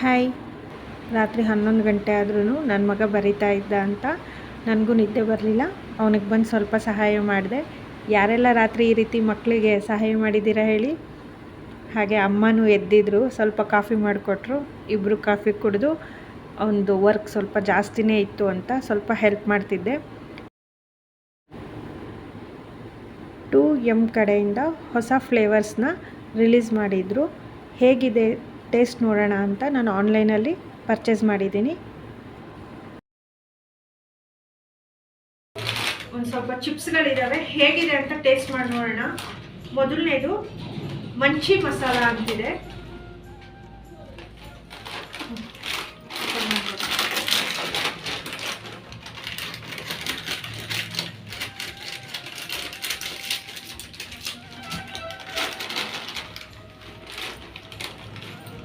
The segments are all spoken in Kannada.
ಹಾಯ್. ರಾತ್ರಿ ಹನ್ನೊಂದು ಗಂಟೆ ಆದ್ರೂ ನನ್ನ ಮಗ ಬರಿತಾ ಇದ್ದ ಅಂತ ನನಗೂ ನಿದ್ದೆ ಬರಲಿಲ್ಲ. ಅವನಿಗೆ ಬಂದು ಸ್ವಲ್ಪ ಸಹಾಯ ಮಾಡಿದೆ. ಯಾರೆಲ್ಲ ರಾತ್ರಿ ಈ ರೀತಿ ಮಕ್ಕಳಿಗೆ ಸಹಾಯ ಮಾಡಿದ್ದೀರಾ ಹೇಳಿ? ಹಾಗೆ ಅಮ್ಮನೂ ಎದ್ದಿದ್ರು, ಸ್ವಲ್ಪ ಕಾಫಿ ಮಾಡಿಕೊಟ್ರು ಇಬ್ಬರು ಕಾಫಿ ಕುಡಿದು ಅವನದು ವರ್ಕ್ ಸ್ವಲ್ಪ ಜಾಸ್ತಿನೇ ಇತ್ತು ಅಂತ ಸ್ವಲ್ಪ ಹೆಲ್ಪ್ ಮಾಡ್ತಿದ್ದೆ. ಟು ಎಂ ಕಡೆಯಿಂದ ಹೊಸ ಫ್ಲೇವರ್ಸ್ನ ರಿಲೀಸ್ ಮಾಡಿದರು. ಹೇಗಿದೆ ಟೇಸ್ಟ್ ನೋಡೋಣ ಅಂತ ನಾನು ಆನ್ಲೈನಲ್ಲಿ ಪರ್ಚೇಸ್ ಮಾಡಿದ್ದೀನಿ. ಒಂದು ಸ್ವಲ್ಪ ಚಿಪ್ಸ್ಗಳಿದ್ದಾವೆ ಹೇಗಿದೆ ಅಂತ ಟೇಸ್ಟ್ ಮಾಡಿ ನೋಡೋಣ. ಮೊದಲನೇದು, ಮಂಚಿ ಮಸಾಲ ಅಂತಿದೆ.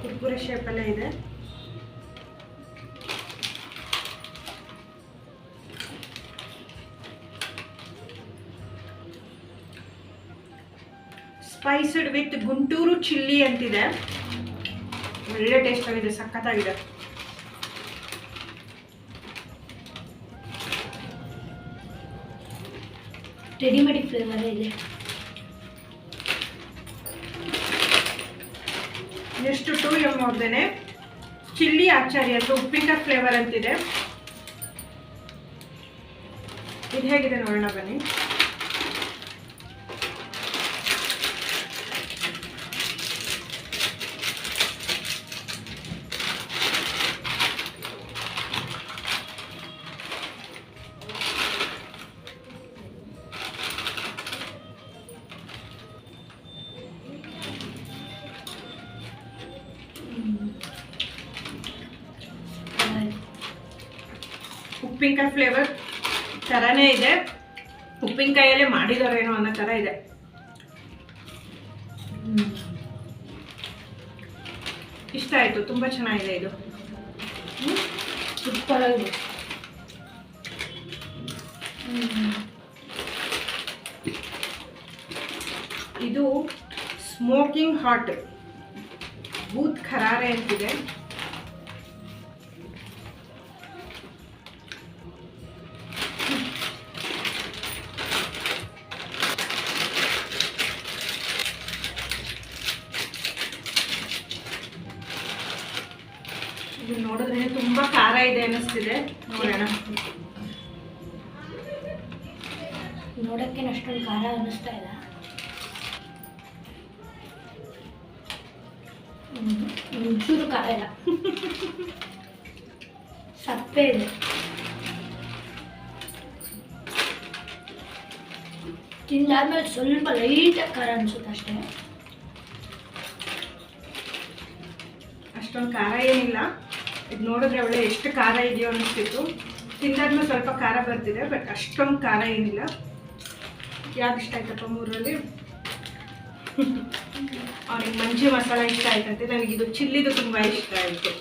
ಕುರ್ಕುರೆ ಶೇಪಲ್ಲೇ ಇದೆ. ಸ್ಪೈಸ್ಡ್ ವಿತ್ ಗುಂಟೂರು ಚಿಲ್ಲಿ ಅಂತಿದೆ. ಒಳ್ಳೆ ಟೇಸ್ಟ್ ಆಗಿದೆ, ಸಖತ್ತಾಗಿದೆ. ರೆಡಿಮೇಡ್ ಫ್ಲೇವರ್ ಇದೆ. ನೆಕ್ಸ್ಟ್ ಟೂ ಎಂ ಅವ್ರದ್ದೇನೆ ಚಿಲ್ಲಿ ಆಚಾರಿ ಅಂತ ಉಪ್ಪಿನ ಫ್ಲೇವರ್ ಅಂತಿದೆ. ಇದು ಹೇಗಿದೆ ನೋಡೋಣ ಬನ್ನಿ. ಉಪ್ಪಿನಕಾಯಿ ಫ್ಲೇವರ್ ಥರನೇ ಇದೆ. ಉಪ್ಪಿನಕಾಯಲ್ಲೇ ಮಾಡಿದಾರೇನೋ ಅನ್ನೋ ಥರ ಇದೆ. ಇಷ್ಟ ಆಯಿತು ತುಂಬ ಚೆನ್ನಾಗಿದೆ ಇದು. ಸೂಪರಾಗಿದೆ ಇದು ಸ್ಮೋಕಿಂಗ್ ಹಾಟ್ ಬೂತ್ ಖರಾರೆ ಅಂತಿದೆ. ಇದು ನೋಡಿದ್ರೆ ತುಂಬಾ ಖಾರ ಇದೆ ಅನಿಸ್ತಿದೆ ನೋಡೋಣ. ನೋಡಕ್ಕೆ ಅಷ್ಟೊಂದು ಖಾರ ಅನಿಸ್ತಾ ಇಲ್ಲ. ಒಂಚೂರು ಖಾರ ಇಲ್ಲ. ಸಪ್ಪೆ ಇದೆ. ತಿಂದಾದ್ಮೇಲೆ ಸ್ವಲ್ಪ ಲೈಟಾಗಿ ಖಾರ ಅನಿಸುತ್ತೆ ಅಷ್ಟೇ. ಅಷ್ಟೊಂದು ಖಾರ ಏನಿಲ್ಲ. ಇದು ನೋಡಿದ್ರೆ ಒಳ್ಳೆ ಎಷ್ಟು ಖಾರ ಇದೆಯೋ ಅನಿಸ್ತಿತ್ತು. ತಿಂದಾದ್ಮೇಲೆ ಸ್ವಲ್ಪ ಖಾರ ಬರ್ತಿದೆ ಬಟ್ ಅಷ್ಟೊಂದು ಖಾರ ಏನಿಲ್ಲ. ಯಾವ್ದು ಇಷ್ಟ ಆಯ್ತಪ್ಪ ಮೂರಲ್ಲಿ? ಅವ್ನಿಗೆ ಮಂಜಿ ಮಸಾಲ ಇಷ್ಟ ಆಯ್ತಂತೆ. ನನಗಿದು ಚಿಲ್ಲಿದು ತುಂಬ ಇಷ್ಟ ಆಯಿತು.